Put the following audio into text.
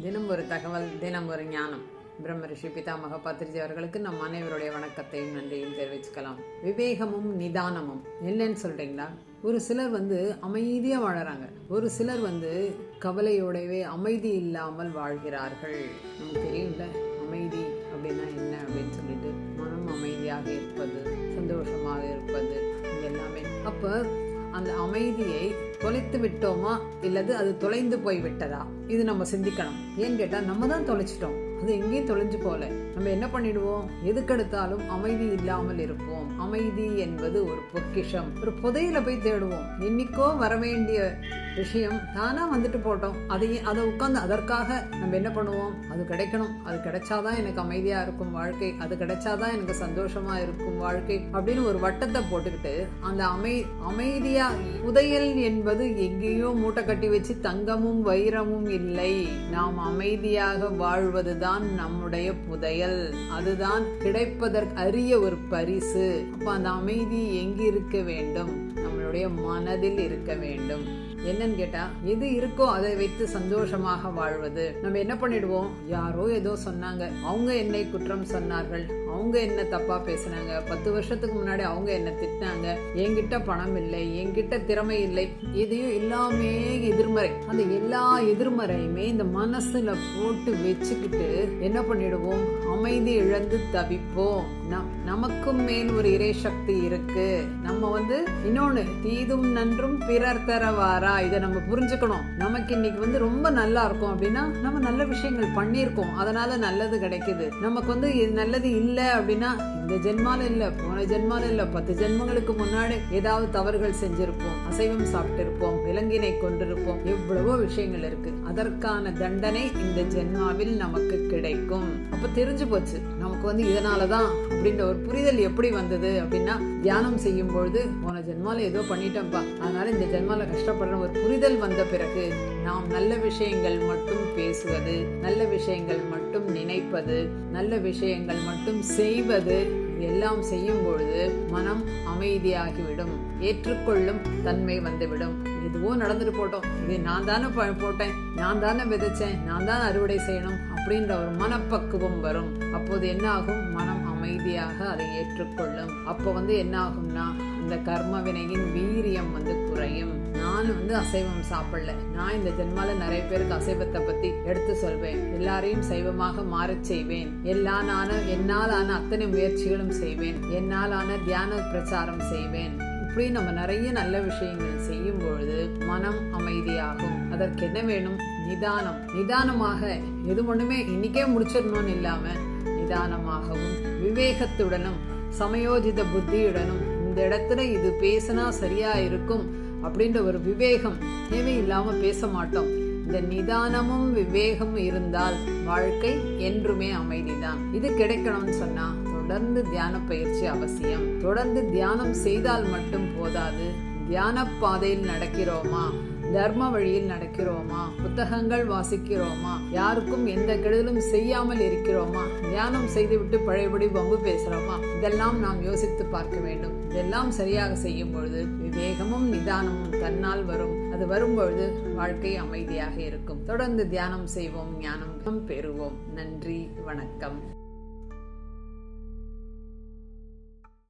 தினம் ஒரு தகவல் தினம் ஒரு ஞானம். பிரம்ம ரிஷி பிதாமக பத்திரிஜி அவர்களுக்கு நம் அனைவருடைய வணக்கத்தையும் நன்றியும் தெரிவிச்சுக்கலாம். விவேகமும் நிதானமும். என்னன்னு சொல்றீங்களா? ஒரு சிலர் வந்து அமைதியாக வாழறாங்க. ஒரு சிலர் வந்து கவலையோடவே அமைதி இல்லாமல் வாழ்கிறார்கள். நமக்கு தெரியல அமைதி அப்படின்னா என்ன அப்படின்னு சொல்லிட்டு. மனம் அமைதியாக இருப்பது சந்தோஷமாக இருப்பது இது எல்லாமே. அப்போ அந்த அமைதியை தொலைத்து விட்டோமா? இல்லது அது தொலைந்து போய் விட்டதா? இது நம்ம சிந்திக்கணும். ஏன்னு கேட்டால் நம்ம தான் தொலைச்சிட்டோம். அது எங்கேயும் தொலைஞ்சு போல நம்ம என்ன பண்ணிடுவோம்? எதுக்கெடுத்தாலும் அமைதி இல்லாமல் இருப்போம். அமைதி என்பது ஒரு பொக்கிஷம். ஒரு புதையில போய் தேடுவோம். என்னைக்கோ வர வேண்டிய விஷயம். தானாக வந்துட்டு போட்டோம். அதையும் அதை உட்காந்து அதற்காக நம்ம என்ன பண்ணுவோம்? அது கிடைக்கணும். அது கிடைச்சாதான் எனக்கு அமைதியாக இருக்கும் வாழ்க்கை. அது கிடைச்சாதான் எனக்கு சந்தோஷமாக இருக்கும் வாழ்க்கை அப்படின்னு ஒரு வட்டத்தை போட்டுக்கிட்டு அந்த அமை அமைதியாக புதையல் என்பது எங்கேயோ மூட்டை கட்டி வச்சு தங்கமும் வைரமும் இல்லை. நாம் அமைதியாக வாழ்வதுதான் நம்முடைய புதையல். அதுதான் கிடைப்பதற்கு அரிய ஒரு பரிசு. அப்போ அந்த அமைதி எங்கிருக்க இருக்க வேண்டும் நம்மளுடைய மனதில் இருக்க வேண்டும். என்னன்னு கேட்டா எது இருக்கோ அதை வைத்து சந்தோஷமாக வாழ்வது. நம்ம என்ன பண்ணிடுவோம்? யாரோ ஏதோ சொன்னாங்க. அவங்க என்னை குற்றம் சொன்னார்கள். அவங்க என்ன தப்பா பேசினாங்க. பத்து வருஷத்துக்கு முன்னாடி அவங்க என்ன திட்டினாங்க. என்கிட்ட பணம் இல்லை என்கிட்ட திறமை இல்லை. எதையும் எல்லாமே எதிர்மறை. அந்த எல்லா எதிர்மறையுமே இந்த மனசுல போட்டு வச்சுக்கிட்டு என்ன பண்ணிடுவோம்? அமைதி இழந்து தவிப்போம். நான் நமக்கும் மேல் ஒரு இறை சக்தி இருக்கு. நம்ம வந்து இன்னொன்னு தீதும் நன்றும் பிறர் தரவாரா? இதை நம்ம புரிஞ்சுக்கணும். நமக்கு இன்னைக்கு வந்து ரொம்ப நல்லா இருக்கும் அப்படின்னா நம்ம நல்ல விஷயங்கள் பண்ணியிருக்கோம். அதனால நல்லது கிடைக்குது. நமக்கு வந்து இது நல்லது இல்லை அப்படின்னா இந்த ஜென்மால இல்ல போன ஜென்மால இல்ல பத்து ஜென்மங்களுக்கு முன்னாடி ஏதாவது தவறுகள் செஞ்சிருப்போம். அசைவம் சாப்பிட்டு இருப்போம் விலங்கினை கொண்டிருப்போம் எவ்வளவோ விஷயங்கள் இருக்கு. அதற்கான தண்டனை இந்த ஜென்மாவில் நமக்கு கிடைக்கும். அப்ப தெரிஞ்சு போச்சு. நமக்கு வந்து இதனாலதான் அப்படின்ற ஒரு புரிதல் எப்படி வந்தது அப்படின்னா தியானம் செய்யும் பொழுது போன ஜென்மால ஏதோ பண்ணிட்டோம்ப்பா அதனால இந்த ஜென்மால கஷ்டப்படுற ஒரு புரிதல் வந்த பிறகு நாம் நல்ல விஷயங்கள் மட்டும் பேசுவது நல்ல விஷயங்கள் மட்டும் நினைப்பது நல்ல விஷயங்கள் மட்டும் செய்வது எல்லாம் செய்யும் பொழுது மனம் அமைதியாகிவிடும். ஏற்றுக்கொள்ளும் தன்மை வந்துவிடும். எதுவோ நடந்துட்டு போட்டோம். இது நான் தானே ப- போட்டேன். நான் தானே விதைச்சேன். நான் தான் அறுவடை செய்யணும் அப்படின்ற ஒரு மனப்பக்குவம் வரும். அப்போது என்ன ஆகும் மனம் அமைதியாக அதை ஏற்றுக்கொள்ளும். அப்போ வந்து என்ன ஆகும்னா இந்த கர்ம வினையின் வீரியம் வந்து குறையும். நான் வந்து அசைவம் சாப்பிடல. நான் இந்த ஜென்மால நிறைய பேருக்கு அசைவத்தை பத்தி எடுத்து சொல்வேன். எல்லாரையும் சைவமாக மாறச் செய்வேன். எல்லானான என்னால் ஆன அத்தனை முயற்சிகளும் செய்வேன். என்னால் ஆன தியான பிரச்சாரம் செய்வேன். இப்படி நம்ம நிறைய நல்ல விஷயங்கள் செய்யும் பொழுது மனம் அமைதியாகும். அதற்கு என்ன வேணும்? நிதானம். நிதானமாக எது ஒண்ணுமே இன்னைக்கே முடிச்சிடணும்னு இல்லாம நிதானமாகவும் விவேகத்துடனும் சமயோஜித புத்தியுடனும் இந்த இடத்துல இது பேசினா சரியா இருக்கும் அப்படின்ற ஒரு விவேகம் தேவையில்லாம பேச மாட்டோம். இந்த நிதானமும் விவேகமும் இருந்தால் வாழ்க்கை என்றுமே அமைதிதான். இது கிடைக்கணும்னு சொன்னா தொடர்ந்து தியான பயிற்சி அவசியம். தொடர்ந்து தியானம் செய்தால் மட்டும் போதாது. தியான பாதையில் நடக்கிறோமா? தர்ம வழியில் நடக்கிறோமா? புத்தகங்கள் வாசிக்கிறோமா? யாருக்கும் எந்த கெடுதலும் செய்யாமல் இருக்கிறோமா? தியானம் செய்துவிட்டு பழையபடி வம்பு பேசுறோமா? இதெல்லாம் நாம் யோசித்து பார்க்க வேண்டும். இதெல்லாம் சரியாக செய்யும் பொழுது விவேகமும் நிதானமும் தன்னால் வரும். அது வரும்பொழுது வாழ்க்கை அமைதியாக இருக்கும். தொடர்ந்து தியானம் செய்வோம் ஞானம் பெறுவோம். நன்றி வணக்கம்.